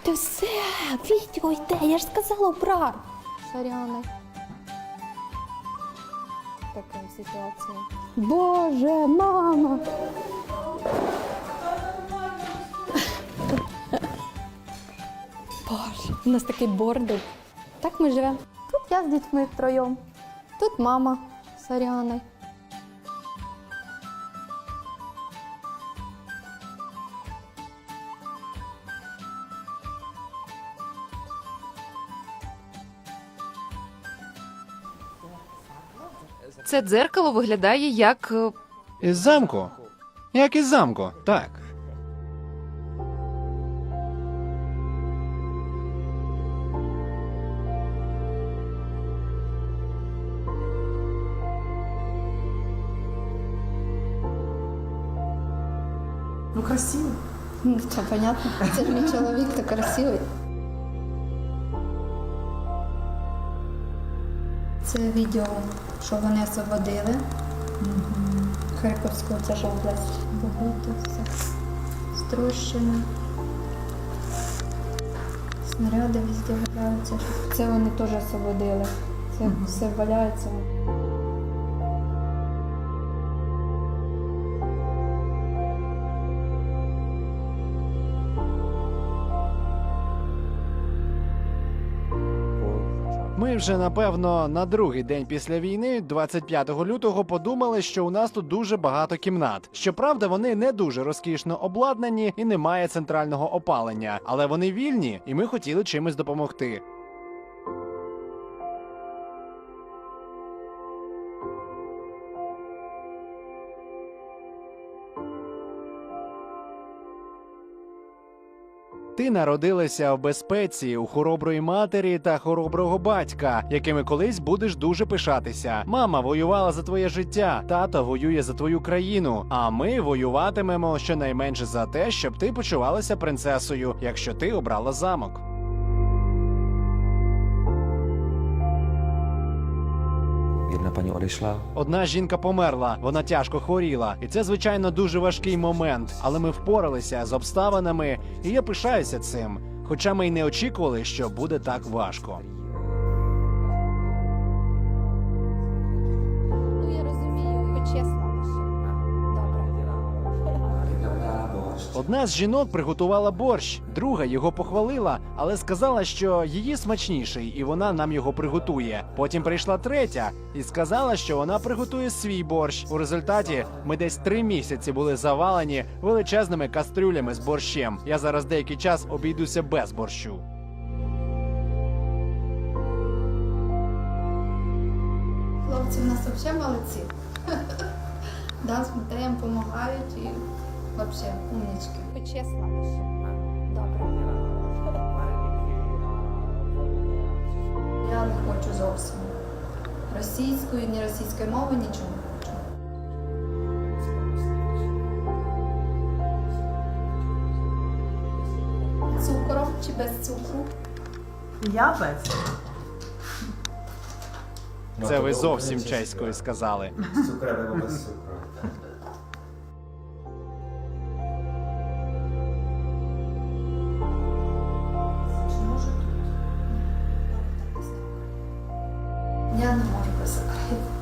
Чекайте, все, відео йде, я ж сказала брат. Соряни. Така ситуація. Боже, мама. Боже, у нас такий бордик. Так ми живемо. Тут я з дітьми втроєм. Тут мама з. Це дзеркало виглядає як е, Із замку. Як із замку, так. Ну, красиво. Ну, це понятно. Це ж мій чоловік, то красивий. Це відео, що вони освободили. Харківську це ж область. Багато все. Строщено. Снаряди везде валяються. Це вони теж освободили. Це все валяється. Ми вже напевно на другий день після війни, 25 лютого, подумали, що у нас тут дуже багато кімнат. Щоправда, вони не дуже розкішно обладнані і немає центрального опалення, але вони вільні, і ми хотіли чимось допомогти. Ти народилася в безпеці у хороброї матері та хороброго батька, якими колись будеш дуже пишатися. Мама воювала за твоє життя, тато воює за твою країну. А ми воюватимемо щонайменше за те, щоб ти почувалася принцесою, якщо ти обрала замок. Jedna pani odešla, Одна жінка померла, вона тяжко хворіла, і це звичайно дуже важкий момент. Але ми впоралися з обставинами, і я пишаюся цим. Хоча ми й не очікували, що буде так важко. Одна з жінок приготувала борщ, друга його похвалила, але сказала, що її смачніший, і вона нам його приготує. Потім прийшла третя і сказала, що вона приготує свій борщ. У результаті ми десь три місяці були завалені величезними кастрюлями з борщем. Я зараз деякий час обійдуся без борщу. Хлопці в нас взагалі молодці. Да, з Матеєм допомагають і взагалі умнички. Почесла лише. Добре. Я не хочу зовсім. Російської, ні російської мови, нічого не хочу. Цукром чи без цукру? Я без. Це ви зовсім чеською сказали. Або без цукру. 미안한 마음이 벌써 가고